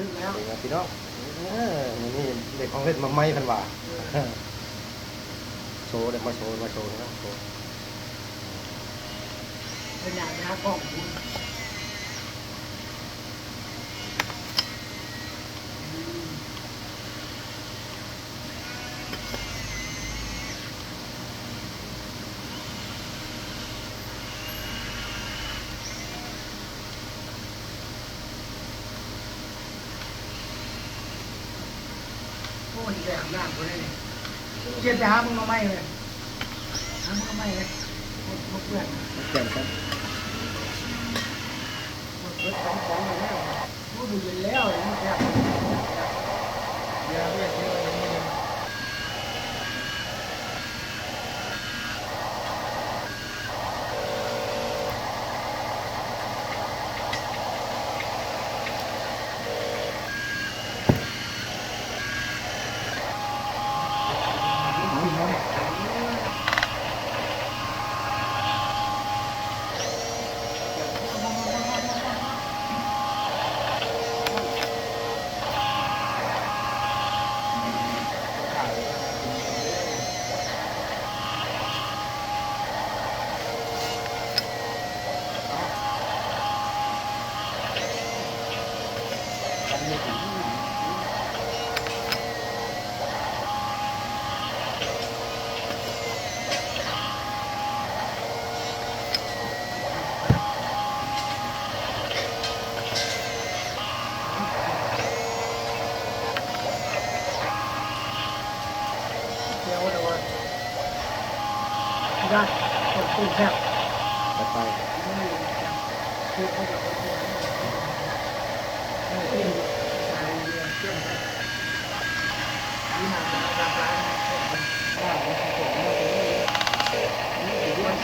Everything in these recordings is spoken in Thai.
ขึ้นแล้วเด็กพี่น้องเออนี่เด็กของเล่นมาไม่พันว่าโชว์เด็กมาโชว์มาโชว์นะโชว์เป็นอย่างนะกล้องคุณ อ้ยแดงน้ำคนนี้เนี่ยเจ็ดไปหามึงมาไม่เลยหามึงมาไม่เลยหมดเพื่อนแจ่มครับหมดเพื่อนสองสองมาแล้วรู้ดูเย็นแล้ว ยวเดี๋ยวได้คนตู้แคบ ไปไป นี่คือเขาจะคนตู้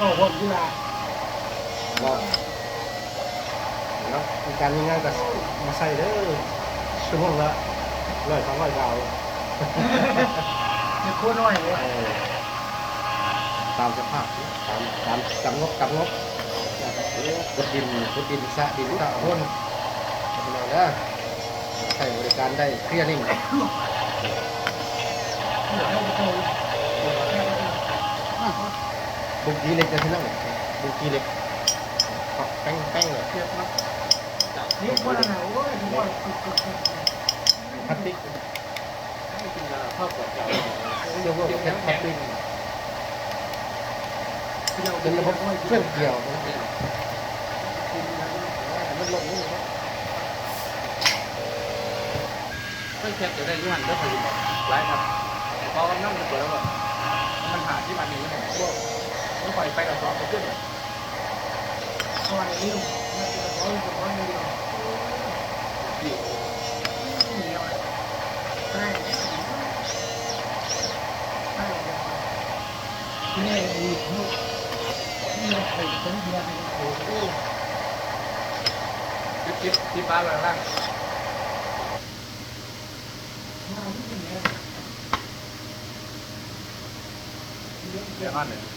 โอ้โหดีละว่าเนาะมีการมีงานกับมาใส่เด้อชั่วโมงละร้อยสองร้อยดาวจะโคตรน้อยเลยตามสภาพตามตามกำงบกำงบกดดินกดดินสะดินสะพ่นเป็นไงนะใช้บริการได้เคลียร์นิ่ง บุกกีเล็กจะที่นั่งบุกกีเล็กปักแป้งแป้งเลยนี่คนละไหนโอ้ยทุกคนพลาสติกข้าวกล่องเก่าเรียกว่าแค่พลาสติกเป็นระบบเครื่องเกี่ยวนะมันลงนี่นะไม่แคบจะได้ยี่ห้อก็พอดีไลฟ์ครับพอนั่งเปิดแล้ว ปล่อยไปกับสองไปขึ้น สวัสดีไม่เป็นไรไม่เป็นไรไม่เป็นไร อยู่ เหนียวใช่ใช่ที่นี่มีลูกที่เราเคยเป็นเดียวเป็นโอ้โห จิ๊บจิ๊บที่ป้าล่างล่าง มาที่นี่ เดี๋ยวนั่นเลย